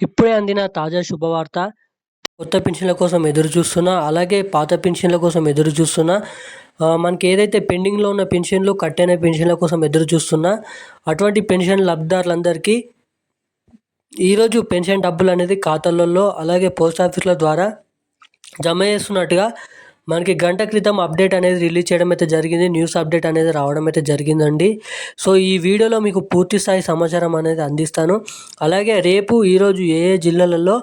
ఇప్పుడే అందిన తాజా శుభవార్త కొత్త పెన్షన్ల కోసం ఎదురు చూస్తున్నా అలాగే పాత పెన్షన్ల కోసం ఎదురు చూస్తున్నా మనకి ఏదైతే పెండింగ్లో ఉన్న పెన్షన్లు కట్టైన పెన్షన్ల కోసం ఎదురు చూస్తున్నా అటువంటి పెన్షన్ లబ్ధిదారులందరికీ ఈరోజు పెన్షన్ డబ్బులు అనేది ఖాతాలలో అలాగే పోస్ట్ ఆఫీసుల ద్వారా జమ చేస్తున్నట్టుగా మనకి గంట క్రితం అప్డేట్ అనేది రిలీజ్ చేయడం అయితే జరిగింది న్యూస్ అప్డేట్ అనేది రావడం అయితే జరిగిందండి. సో ఈ వీడియోలో మీకు పూర్తి స్థాయి సమాచారం అనేది అందిస్తాను. అలాగే రేపు ఈరోజు ఏ ఏ జిల్లాలలో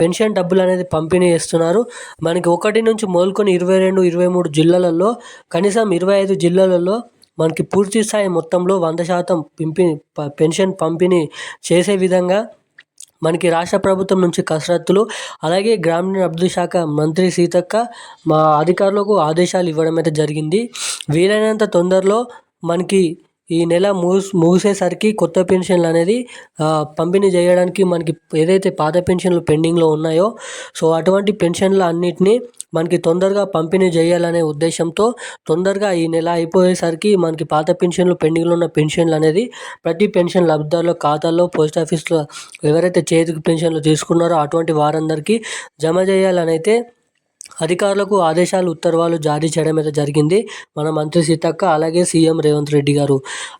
పెన్షన్ డబ్బులు అనేది పంపిణీ చేస్తున్నారు? మనకి ఒకటి నుంచి మొదలుకొని ఇరవై రెండు ఇరవై మూడు జిల్లాలలో కనీసం ఇరవై ఐదు జిల్లాలలో మనకి పూర్తి స్థాయి మొత్తంలో వంద శాతం పింపిణీ పెన్షన్ పంపిణీ చేసే విధంగా మనకి రాష్ట్ర ప్రభుత్వం నుంచి కసరత్తులు అలాగే గ్రామీణ శాఖ మంత్రి సీతక్క మా అధికారులకు ఆదేశాలు ఇవ్వడం అయితే జరిగింది. వీలైనంత తొందరలో మనకి ఈ నెల ముగిస్ ముగిసేసరికి కొత్త పెన్షన్లు అనేది పంపిణీ చేయడానికి మనకి ఏదైతే పాత పెన్షన్లు పెండింగ్లో ఉన్నాయో సో అటువంటి పెన్షన్లు అన్నిటినీ మనకి తొందరగా పంపిణీ చేయాలనే ఉద్దేశంతో తొందరగా ఈ నెల అయిపోయేసరికి మనకి పాత పెన్షన్లు పెండింగ్లో ఉన్న పెన్షన్లు అనేది ప్రతి పెన్షన్ లబ్ధిదారుల ఖాతాల్లో పోస్ట్ ఆఫీస్లో ఎవరైతే చేతికి పెన్షన్లు తీసుకున్నారో అటువంటి వారందరికీ జమ చేయాలనైతే అధికారులకు ఆదేశాలు ఉత్తర్వులు జారీ చేయడం అయితే జరిగింది. మన మంత్రి సీతక్క అలాగే సీఎం రేవంత్ రెడ్డి గారు.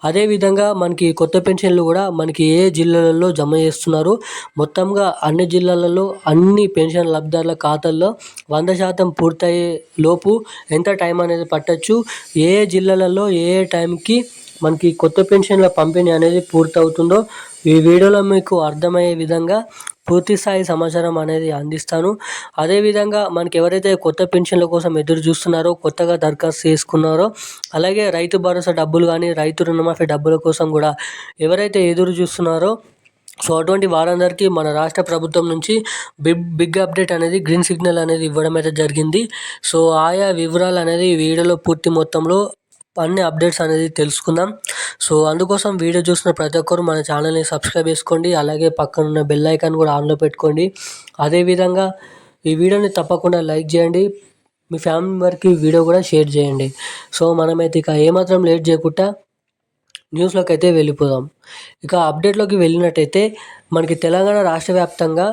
అదేవిధంగా మనకి కొత్త పెన్షన్లు కూడా మనకి ఏ జిల్లాలలో జమ చేస్తున్నారు? మొత్తంగా అన్ని జిల్లాలలో అన్ని పెన్షన్ లబ్ధిదారుల ఖాతాల్లో వంద శాతం పూర్తయ్యే లోపు ఎంత టైం అనేది పట్టచ్చు? ఏ ఏ జిల్లాలలో ఏ ఏ టైంకి మనకి కొత్త పెన్షన్ల పంపిణీ అనేది పూర్తవుతుందో ఈ వీడియోలో మీకు అర్థమయ్యే విధంగా పూర్తి స్థాయి సమాచారం అనేది అందిస్తాను. అదేవిధంగా మనకి ఎవరైతే కొత్త పెన్షన్ల కోసం ఎదురు చూస్తున్నారో కొత్తగా దరఖాస్తు చేసుకున్నారో అలాగే రైతు భరోసా డబ్బులు కానీ రైతు రుణమాఫీ డబ్బుల కోసం కూడా ఎవరైతే ఎదురు చూస్తున్నారో సో అటువంటి వారందరికీ మన రాష్ట్ర ప్రభుత్వం నుంచి బిగ్ బిగ్ అప్డేట్ అనేది గ్రీన్ సిగ్నల్ అనేది ఇవ్వడం అయితే జరిగింది. సో ఆయా వివరాలు అనేది వీడియోలో పూర్తి మొత్తంలో అన్ని అప్డేట్స్ అనేది తెలుసుకుందాం. సో అందుకోసం వీడియో చూసిన ప్రతి ఒక్కరు మన ఛానల్ని సబ్స్క్రైబ్ చేసుకోండి అలాగే పక్కన ఉన్న బెల్ ఐకాన్ కూడా ఆన్లో పెట్టుకోండి. అదేవిధంగా ఈ వీడియోని తప్పకుండా లైక్ చేయండి మీ ఫ్యామిలీ వారికి వీడియో కూడా షేర్ చేయండి. సో మనమైతే ఇక ఏమాత్రం లేట్ చేయకుండా న్యూస్లోకి అయితే వెళ్ళిపోదాం. ఇక అప్డేట్లోకి వెళ్ళినట్టయితే మనకి తెలంగాణ రాష్ట్ర వ్యాప్తంగా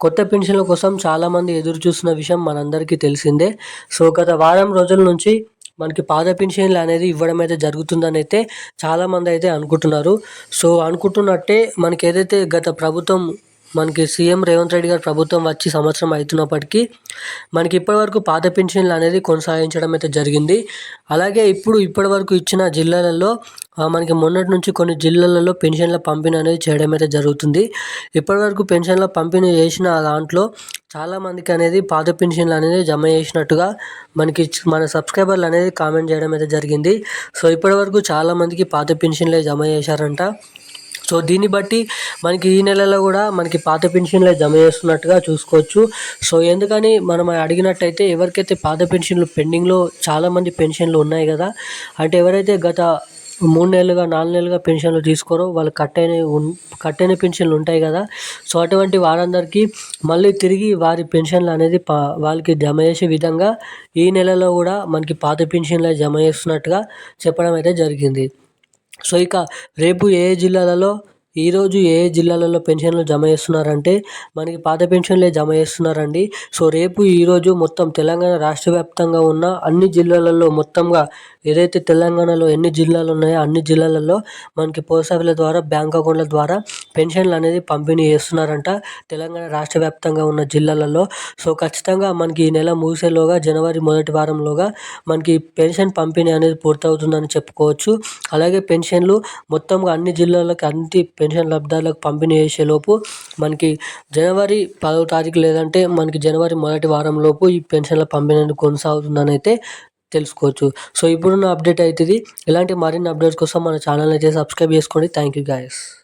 కొత్త పెన్షన్ల కోసం చాలామంది ఎదురు చూస్తున్న విషయం మనందరికీ తెలిసిందే. సో గత వారం రోజుల నుంచి మనకి పాత పెన్షన్లు అనేది ఇవ్వడం అయితే జరుగుతుందని అయితే చాలామంది అయితే అనుకుంటున్నారు. సో అనుకుంటున్నట్టే మనకి ఏదైతే గత ప్రభుత్వం మనకి సీఎం రేవంత్ రెడ్డి గారు ప్రభుత్వం వచ్చి సంవత్సరం అవుతున్నప్పటికీ మనకి ఇప్పటివరకు పాత పెన్షన్లు అనేది కొనసాగించడం అయితే జరిగింది. అలాగే ఇప్పుడు ఇప్పటివరకు ఇచ్చిన జిల్లాలలో మనకి మొన్నటి నుంచి కొన్ని జిల్లాలలో పెన్షన్ల పంపిణీ అనేది చేయడం అయితే జరుగుతుంది. ఇప్పటివరకు పెన్షన్ల పంపిణీ చేసిన దాంట్లో చాలామందికి అనేది పాత పెన్షన్లు అనేది జమ చేసినట్టుగా మనకి మన సబ్స్క్రైబర్లు అనేది కామెంట్ చేయడం అయితే జరిగింది. సో ఇప్పటివరకు చాలామందికి పాత పెన్షన్లే జమ చేశారంట. సో దీన్ని బట్టి మనకి ఈ నెలలో కూడా మనకి పాత పెన్షన్లు జమ చేస్తున్నట్టుగా చూసుకోవచ్చు. సో ఎందుకని మనం అడిగినట్టయితే ఎవరికైతే పాత పెన్షన్లు పెండింగ్లో చాలామంది పెన్షన్లు ఉన్నాయి కదా అంటే ఎవరైతే గత మూడు నెలలుగా నాలుగు నెలలుగా పెన్షన్లు తీసుకోరో వాళ్ళు కట్టైన కట్టైన పెన్షన్లు ఉంటాయి కదా సో అటువంటి వారందరికీ మళ్ళీ తిరిగి వారి పెన్షన్లు అనేది పా వాళ్ళకి జమ చేసే విధంగా ఈ నెలలో కూడా మనకి పాత పెన్షన్లు జమ చేస్తున్నట్టుగా చెప్పడం అయితే జరిగింది. సో ఇక రేపు ఏ జిల్లాలలో ఈరోజు ఏ జిల్లాలలో పెన్షన్లు జమ చేస్తున్నారంటే మనకి పాత పెన్షన్లే జమ చేస్తున్నారండి. సో రేపు ఈరోజు మొత్తం తెలంగాణ రాష్ట్ర వ్యాప్తంగా ఉన్న అన్ని జిల్లాలలో మొత్తంగా ఏదైతే తెలంగాణలో ఎన్ని జిల్లాలు ఉన్నాయో అన్ని జిల్లాలలో మనకి పోస్ట్ ఆఫీల ద్వారా బ్యాంక్ అకౌంట్ల ద్వారా పెన్షన్లు అనేది పంపిణీ చేస్తున్నారంట. తెలంగాణ రాష్ట్ర వ్యాప్తంగా ఉన్న జిల్లాలలో. సో ఖచ్చితంగా మనకి ఈ నెల ముగిసేలోగా జనవరి మొదటి వారంలోగా మనకి పెన్షన్ పంపిణీ అనేది పూర్తవుతుందని చెప్పుకోవచ్చు. అలాగే పెన్షన్లు మొత్తంగా అన్ని జిల్లాలకు అన్ని పెన్షన్ లబ్ధాలకు పంపిణీ చేసేలోపు మనకి జనవరి పదవ తారీఖు లేదంటే మనకి జనవరి మొదటి వారంలోపు ఈ పెన్షన్ల పంపిణీ కొనసాగుతుందని అయితే తెలుసుకోవచ్చు. సో ఇప్పుడున్న అప్డేట్ అవుతుంది ఇలాంటి మరిన్ని అప్డేట్స్ కోసం మన ఛానల్ అయితే సబ్స్క్రైబ్ చేసుకోండి. Thank you guys.